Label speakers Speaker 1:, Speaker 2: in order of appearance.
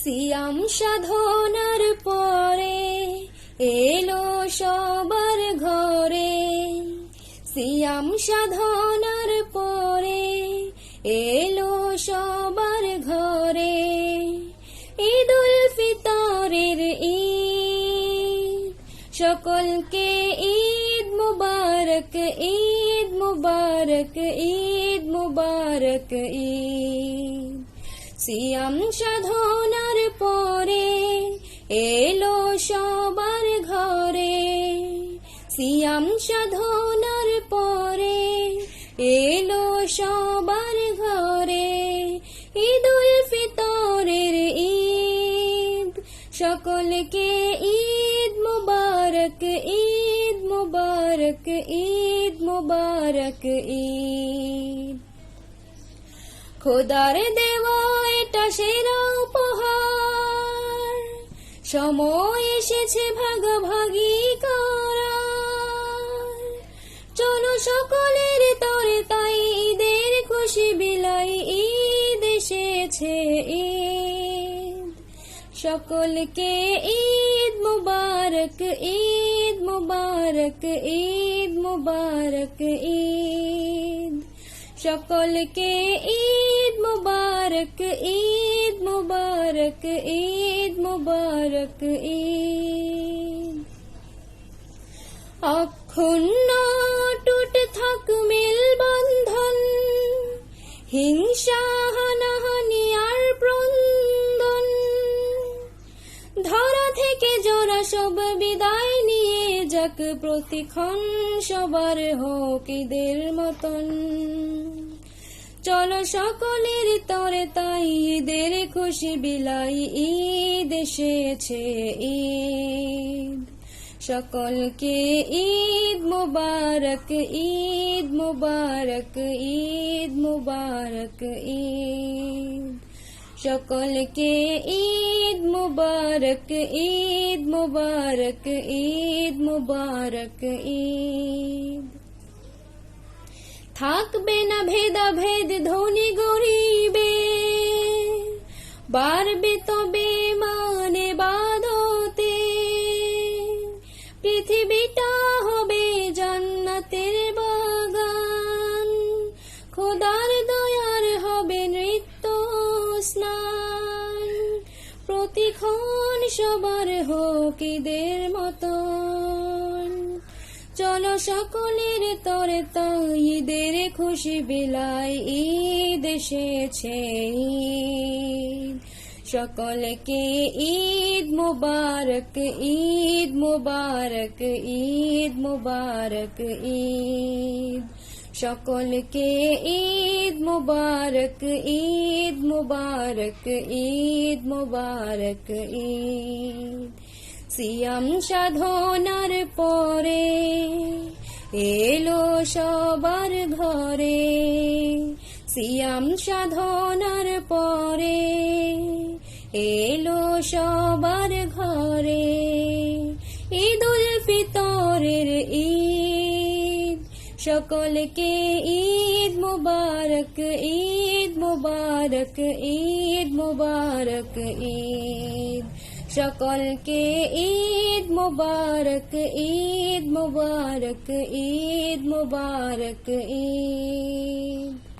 Speaker 1: সিয়াম সাধনার পরে এলো সবার ঘরে। সিয়াম সাধনার পরে এলো সবার ঘরে। ঈদুল ফিতরের ঈদ, সকলকে ঈদ মুবারক ঈদ মুবারক ঈদ মুবারক, ঈদ। সিয়াম সাধনার পরে এলো সবার ঘরে। সিয়াম সাধনার পরে এলো সবার ঘরে। ঈদুল ফিতরের ঈদ, সকলকে ঈদ মুবারক ঈদ মুবারক ঈদ মুবারক, ঈদ। খোদার দেওয়া এটা সেরা সময় এসেছে ভাগাভাগি করার। চলো সকলের তরে তাই ঈদের খুশি বিলাই ঈদ এসেছে ঈদ। সকলকে ঈদ মুবারক ঈদ মুবারক ঈদ মুবারক, ঈদ। সকলকে ঈদ মুবারক ঈদ মুবারক। ঈদ মুবারক ঈদ অক্ষুণ্ণ টুট থাক মিল বন্ধন হিংসা হানাহানি আর প্রন্দন ধরা থেকে জোড়া সব বিদায় নিয়ে যাক প্রতিক্ষণ সবার হোক ঈদের মতন। চলো সকলের তরে তাই ঈদের খুশি বিলাই ঈদ এসেছে, ঈদ। সকলকে ঈদ মুবারক ঈদ মুবারক ঈদ মুবারক, ঈদ। সকলকে ঈদ মুবারক ঈদ মুবারক ঈদ মুবারক, ঈদ। থাকবে না ভেদাভেদ, ধনী গরিবে। বাড়বে তবে মানে বাদতে পৃথিবীটা হবে জান্নাতের বাগান। খোদার দয়ার হবে নৃত্য স্নান প্রতিক্ষণ সবার হোক ঈদের মতন। চলো সকলের তরে ঈদের খুশি বিলাই ঈদ এসেছে। সকলকে ঈদ মুবারক ঈদ মুবারক ঈদ মুবারক, ঈদ। সকলকে ঈদ মুবারক ঈদ মুবারক ঈদ মুবারক, ঈদ। সিয়াম সাধনার পরে এলো সবার ঘরে। সিয়াম সাধনার পরে এলো সবার ঘরে। ঈদুল ফিতরের ঈদ, সকলকে ঈদ মুবারক ঈদ মুবারক ঈদ মুবারক, ঈদ। সকলকে ঈদ মুবারক ঈদ মুবারক ঈদ মুবারক ঈদ